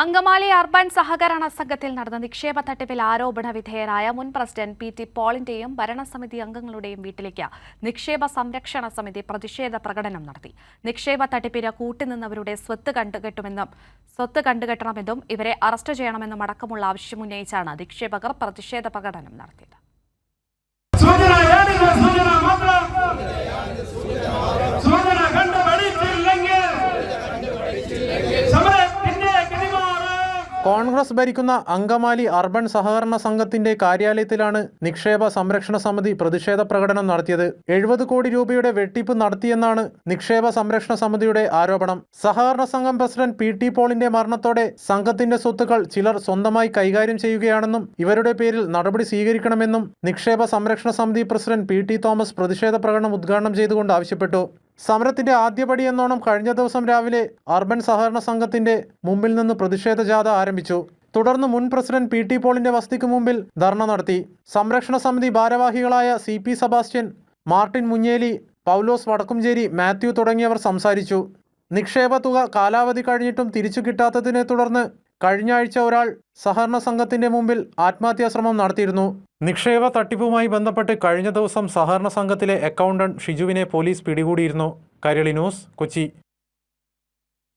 Angamaly urban സഹകരണ സംഘത്തിൽ നടന്ന നിക്ഷേപ തട്ടിപ്പിൽ ആരോപണ വിധേയനായ മുൻ പ്രസിഡന്റ് പി ടി പോളിന്റെയും ഭരണസമിതി അംഗങ്ങളുടെയും വീട്ടിലേക്ക് നിക്ഷേപ സംരക്ഷണ സമിതി പ്രതിഷേധ പ്രകടനം നടത്തി. നിക്ഷേപ തട്ടിപ്പിന് കൂട്ടുനിന്നവരുടെ സ്വത്ത് കണ്ടുകെട്ടുമെന്നും സ്വത്ത് കണ്ടുകെട്ടണമെന്നും ഇവരെ അറസ്റ്റ് ചെയ്യണമെന്നും അടക്കമുള്ള ആവശ്യമുന്നയിച്ചാണ് നിക്ഷേപകർ പ്രതിഷേധ പ്രകടനം നടത്തിയത്. കോൺഗ്രസ് ഭരിക്കുന്ന അങ്കമാലി അർബൻ സഹകരണ സംഘത്തിന്റെ കാര്യാലയത്തിലാണ് നിക്ഷേപ സംരക്ഷണ സമിതി പ്രതിഷേധ പ്രകടനം നടത്തിയത്. എഴുപത് കോടി രൂപയുടെ വെട്ടിപ്പ് നടത്തിയെന്നാണ് നിക്ഷേപ സംരക്ഷണ സമിതിയുടെ ആരോപണം. സഹകരണ സംഘം പ്രസിഡന്റ് പി ടി പോളിന്റെ മരണത്തോടെ സംഘത്തിന്റെ സ്വത്തുക്കൾ ചിലർ സ്വന്തമായി കൈകാര്യം ചെയ്യുകയാണെന്നും ഇവരുടെ പേരിൽ നടപടി സ്വീകരിക്കണമെന്നും നിക്ഷേപ സംരക്ഷണ സമിതി പ്രസിഡന്റ് പി ടി തോമസ് പ്രതിഷേധ പ്രകടനം ഉദ്ഘാടനം ചെയ്തുകൊണ്ട് ആവശ്യപ്പെട്ടു. സമരത്തിന്റെ ആദ്യപടി എന്നോണം കഴിഞ്ഞ ദിവസം രാവിലെ അർബൻ സഹകരണ സംഘത്തിന്റെ മുമ്പിൽ നിന്ന് പ്രതിഷേധ ജാഥ ആരംഭിച്ചു. തുടർന്ന് മുൻ പ്രസിഡന്റ് പി ടി പോളിന്റെ വസതിക്ക് മുമ്പിൽ ധർണ നടത്തി. സംരക്ഷണ സമിതി ഭാരവാഹികളായ C P Sebastian Martin Munjeli Paulose Vadakkumcheri Mathew തുടങ്ങിയവർ സംസാരിച്ചു. നിക്ഷേപ തുക കാലാവധി കഴിഞ്ഞിട്ടും തിരിച്ചു കിട്ടാത്തതിനെ തുടർന്ന് കഴിഞ്ഞ ആഴ്ച ഒരാൾ സഹകരണ സംഘത്തിന്റെ മുമ്പിൽ ആത്മഹത്യാശ്രമം നടത്തിയിരുന്നു. നിക്ഷേപ തട്ടിപ്പുമായി ബന്ധപ്പെട്ട് കഴിഞ്ഞ ദിവസം സഹകരണ സംഘത്തിലെ അക്കൗണ്ടന്റ് ഷിജുവിനെ പോലീസ് പിടികൂടിയിരുന്നു. കരളി ന്യൂസ് കൊച്ചി.